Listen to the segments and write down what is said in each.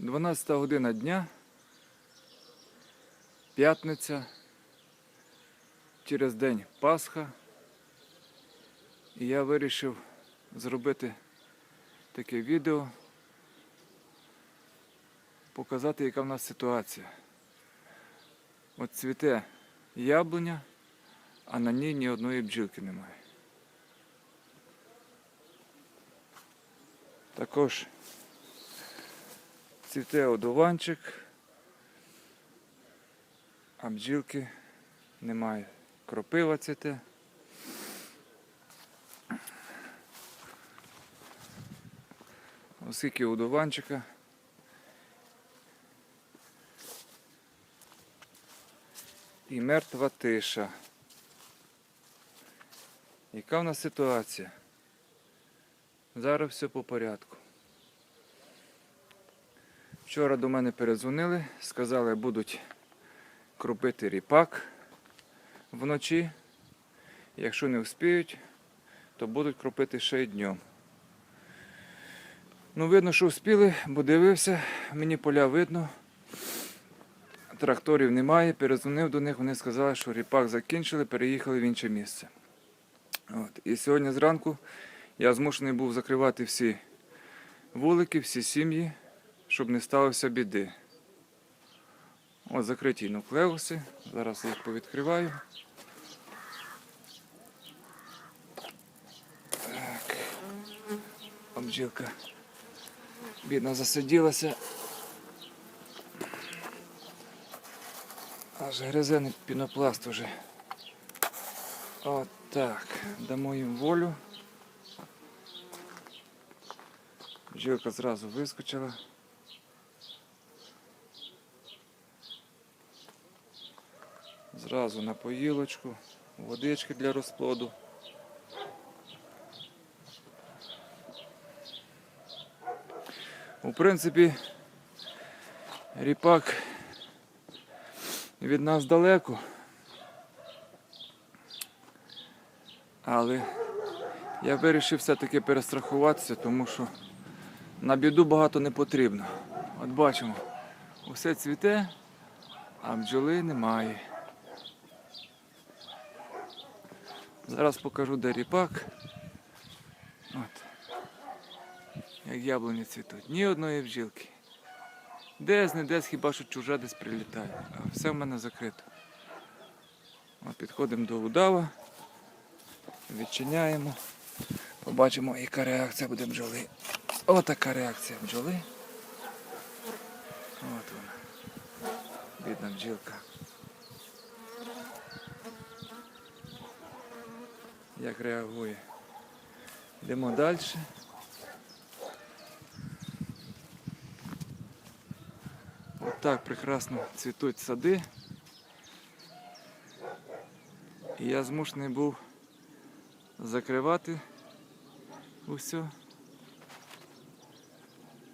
12 година дня, п'ятниця, через день Пасха. І я вирішив зробити таке відео, показати, яка в нас ситуація. От цвіте яблуня, а на ній ні одної бджілки немає. Також цвіте одуванчик, а бджілки немає. Кропива цвіте. Оскільки одуванчика. І мертва тиша. Яка в нас ситуація? Зараз все по порядку. Вчора до мене передзвонили, сказали, будуть кропити ріпак вночі. Якщо не вспіють, то будуть кропити ще й днем. Ну, видно, що вспіли, бо дивився, мені поля видно. Тракторів немає, передзвонив до них, вони сказали, що ріпак закінчили, переїхали в інше місце. От. І сьогодні зранку я змушений був закривати всі вулики, всі сім'ї, щоб не сталося біди. От закриті нуклеуси. Зараз їх повідкриваю. Так. Обжилка бідна засиділася. Аж гризений пінопласт уже. От так. Дамо їм волю. Бджілка зразу вискочила. Зразу на поїлочку, водички для розплоду. У принципі, ріпак від нас далеко. Але я вирішив все-таки перестрахуватися, тому що на біду багато не потрібно. От бачимо, усе цвіте, а бджоли немає. Зараз покажу, де ріпак. От. Як яблуні цвітуть. Ні одної бджілки. Десь не десь хіба що чужа десь прилітає. А все в мене закрито. От підходимо до удава, відчиняємо. Побачимо, яка реакція буде бджоли. Отака реакція бджоли. От вона. Бідна бджілка. Як реагує. Йдемо далі. Отак прекрасно цвітуть сади. І я змушений був закривати усе,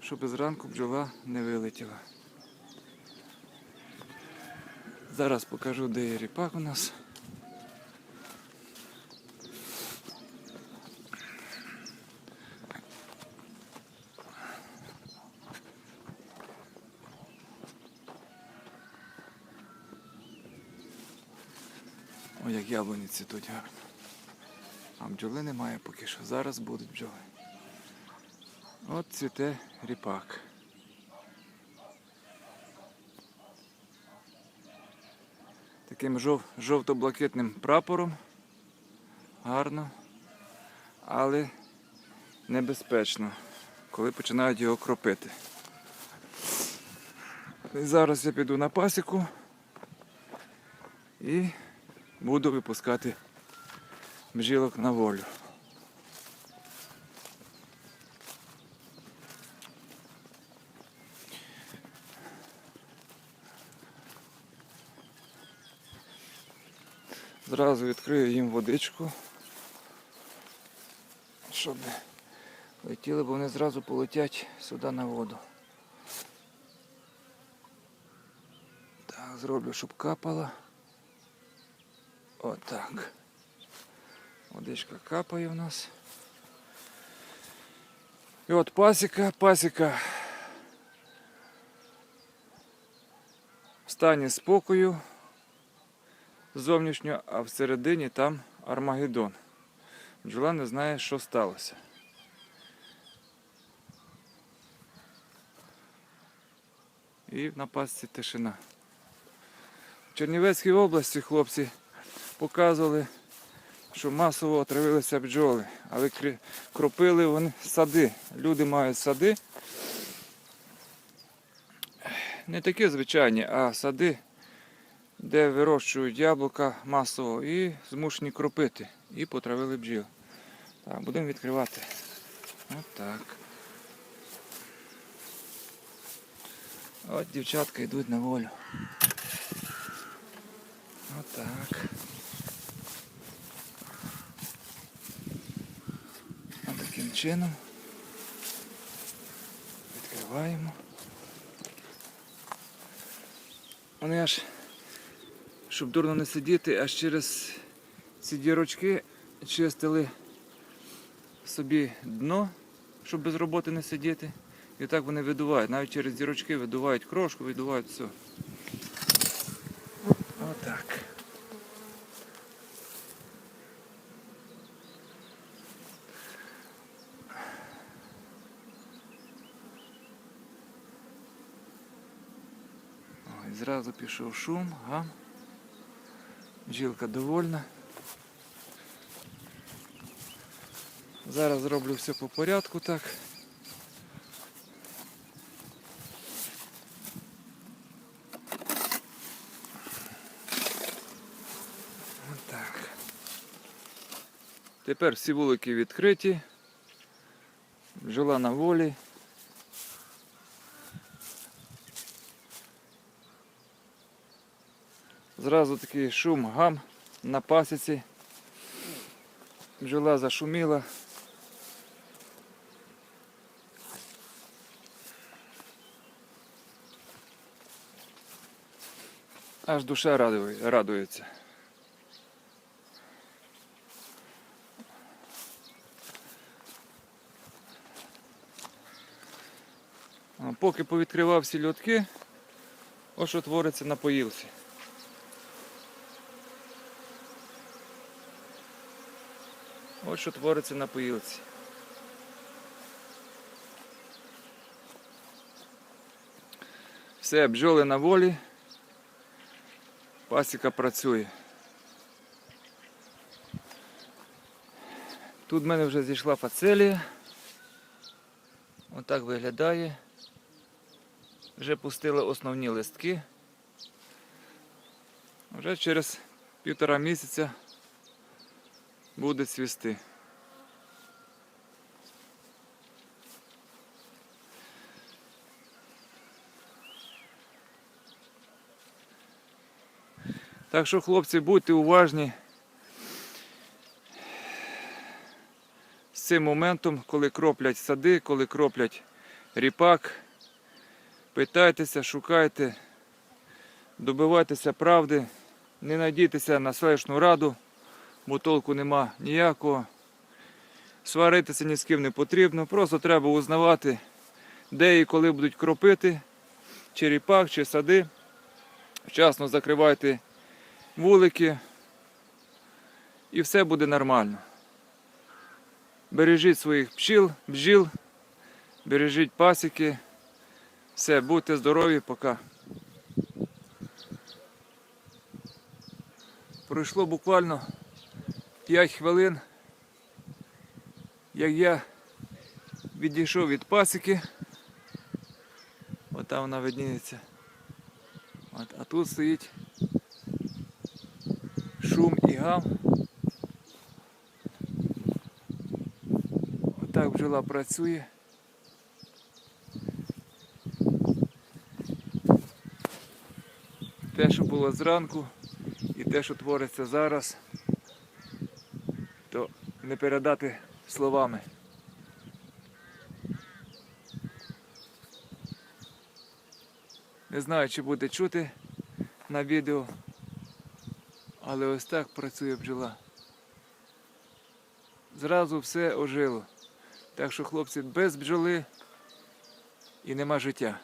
щоб зранку бджола не вилетіла. Зараз покажу, де є ріпак у нас. Ой, як яблуні цвітуть гарно. А бджоли немає поки що. Зараз будуть бджоли. От цвіте ріпак. Таким жов- жовто-блакитним прапором. Гарно. Але небезпечно, коли починають його кропити. І зараз я піду на пасіку і буду випускати бджілок на волю. Зразу відкрию їм водичку, щоб летіли, бо вони зразу полетять сюди на воду. Так, зроблю, щоб капала. Отак. Водичка капає в нас. І от пасіка, пасіка стані спокою зовнішнього, а всередині там Армагеддон. Бджола не знає, що сталося. І на пасці тишина. В Чернівецькій області хлопці показували, що масово отравилися бджоли, але кропили вони сади. Люди мають сади. Не такі звичайні, а сади, де вирощують яблука масово і змушені кропити. І потравили бджіл. Так, будемо відкривати. Отак. От дівчатка йдуть на волю. Отак. От таким чином. Відкриваємо. Вони аж, щоб дурно не сидіти, аж через ці дірочки чистили собі дно, щоб без роботи не сидіти. І так вони видувають. Навіть через дірочки видувають крошку, видувають все. Отак. О, і зразу пішов шум, гам. Бджілка довольна. Зараз зроблю все по порядку так. Отак. Тепер всі вулики відкриті. Бджола на волі. Зразу такий шум гам на пасіці. Бджола зашуміла. Аж душа радується. Поки повідкривав всі льотки, ось що твориться на поїлці. Ось що твориться на поїлці. Все, бджоли на волі. Пасіка працює. Тут в мене вже зійшла фацелія. Отак виглядає. Вже пустили основні листки. Вже через півтора місяця буде цвісти. Так що, хлопці, будьте уважні з цим моментом, коли кроплять сади, коли кроплять ріпак. Питайтеся, шукайте, добивайтеся правди, не надійтеся на селищну раду, бо толку нема ніякого. Сваритися ні з ким не потрібно, просто треба узнавати, де і коли будуть кропити, чи ріпак, чи сади. Вчасно закривайте вулики, і все буде нормально. Бережіть своїх пчіл, бджіл, бережіть пасіки. Все, будьте здорові, пока. Пройшло буквально 5 хвилин, як я відійшов від пасіки. От там вона видніється. От, а тут стоїть шум і гам. Отак бджола працює. Те, що було зранку, і те, що твориться зараз, не передати словами. Не знаю, чи буде чути на відео, але ось так працює бджола. Зразу все ожило. Так що, хлопці, без бджоли і нема життя.